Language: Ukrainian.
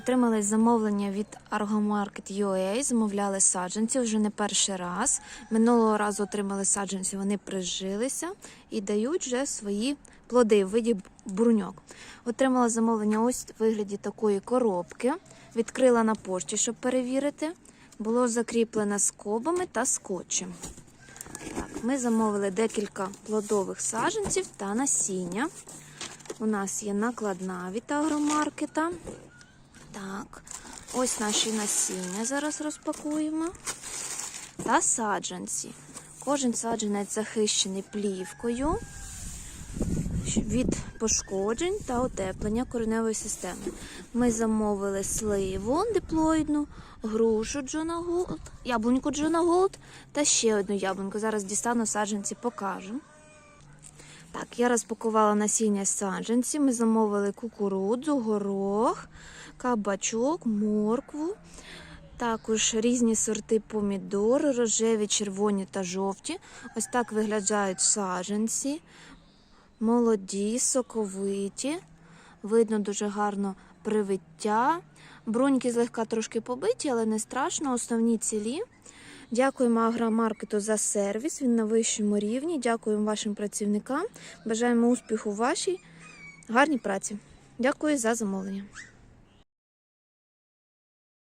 Отримали замовлення від Argomarket UA, замовляли саджанці вже не перший раз. Минулого разу отримали саджанці, вони прижилися і дають вже свої плоди в виді бурньок. Отримала замовлення ось в вигляді такої коробки. Відкрила на пошті, щоб перевірити. Було закріплено скобами та скотчем. Так, ми замовили декілька плодових саджанців та насіння. У нас є накладна від агромаркета. Так, ось наші насіння зараз розпакуємо. Та саджанці. Кожен саджанець захищений плівкою від пошкоджень та утеплення кореневої системи. Ми замовили сливу диплоїдну, грушу Джона Голд, яблуньку Джона Голд та ще одну яблуньку. Зараз дістану саджанці, покажу. Так, я розпакувала насіння саджанці. Ми замовили кукурудзу, горох, кабачок, моркву. Також різні сорти помідор, рожеві, червоні та жовті. Ось так виглядають саджанці. Молоді, соковиті. Видно дуже гарно привиття. Бруньки злегка трошки побиті, але не страшно. Основні цілі. Дякуємо агромаркету за сервіс. Він на вищому рівні. Дякуємо вашим працівникам. Бажаємо успіху вашій гарній праці. Дякую за замовлення.